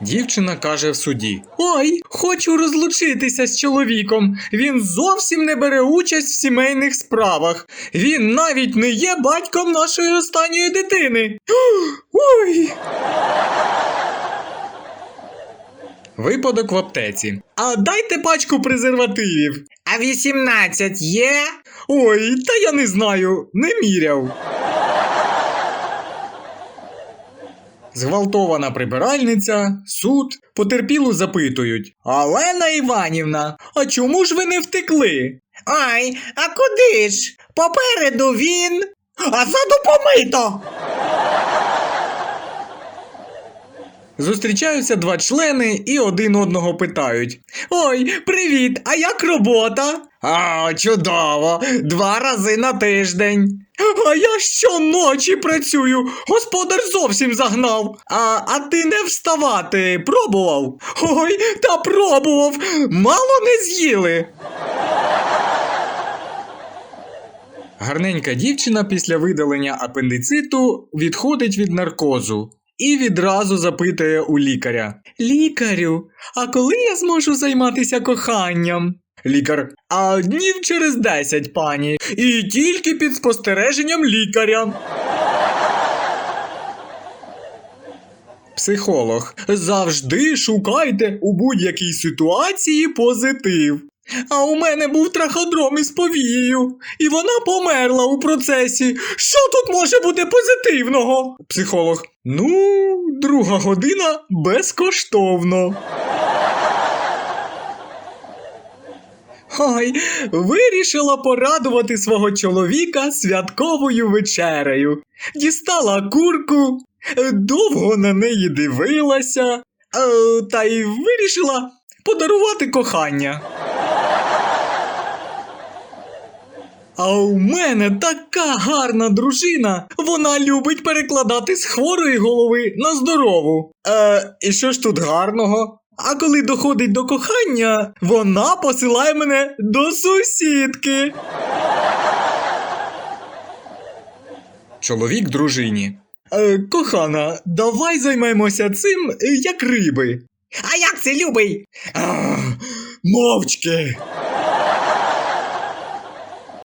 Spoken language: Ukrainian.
Дівчина каже в суді: Ой, хочу розлучитися з чоловіком. Він зовсім не бере участь в сімейних справах. Він навіть не є батьком нашої останньої дитини. Ой. Випадок в аптеці. А дайте пачку презервативів. А 18 є? Ой, та я не знаю, не міряв. Зґвалтована прибиральниця, суд, потерпілу запитують. Олена Іванівна, а чому ж ви не втекли? Ай, а куди ж? Попереду він, а ззаду помито. Зустрічаються два члени і один одного питають: Ой, привіт! А як робота? А, чудово! Два рази на тиждень. А я щоночі працюю. Господар зовсім загнав. А, а ти не вставати пробував? Ой, та пробував. Мало не з'їли. Гарненька дівчина після видалення апендициту відходить від наркозу і відразу запитує у лікаря: Лікарю, а коли я зможу займатися коханням? Лікар, а днів через 10, пані, і тільки під спостереженням лікаря. Психолог. Завжди шукайте у будь-якій ситуації позитив. А у мене був траходром із повією, і вона померла у процесі. Що тут може бути позитивного? Психолог. Ну, друга година безкоштовно. Ой, вирішила порадувати свого чоловіка святковою вечерею. Дістала курку, довго на неї дивилася, е, та й вирішила подарувати кохання. А у мене така гарна дружина. Вона любить перекладати з хворої голови на здорову. Е, і що ж тут гарного? А коли доходить до кохання, вона посилає мене до сусідки. Чоловік дружині. Е, кохана, давай займемося цим, як риби. А як це любий? Ах, мовчки.